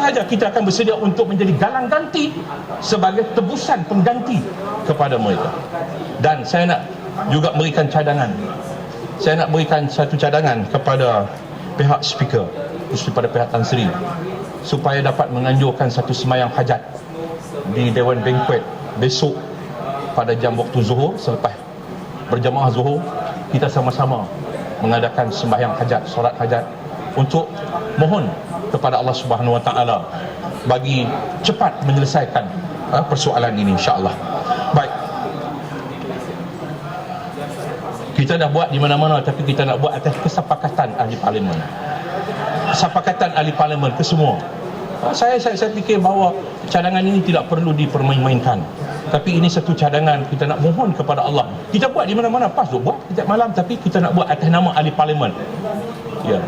ada kita akan bersedia untuk menjadi galang ganti sebagai tebusan pengganti kepada mereka. Dan saya nak juga berikan cadangan. Saya nak berikan satu cadangan kepada pihak speaker khusus pada pihak Tan Sri supaya dapat menganjurkan satu semayang hajat di Dewan Banquet besok pada jam waktu zuhur selepas berjamaah zuhur. Kita sama-sama mengadakan sembahyang hajat solat hajat untuk mohon kepada Allah Subhanahu Wa Taala bagi cepat menyelesaikan uh, persoalan ini insya-Allah. Baik. Kita dah buat di mana-mana tapi kita nak buat atas kesepakatan ahli parlimen. Kesepakatan ahli parlimen ke semua. Saya, saya saya fikir bahawa cadangan ini tidak perlu dipermain-mainkan. Tapi ini satu cadangan kita nak mohon kepada Allah. Kita buat di mana-mana pas buat setiap malam tapi kita nak buat atas nama ahli parlimen. Ya.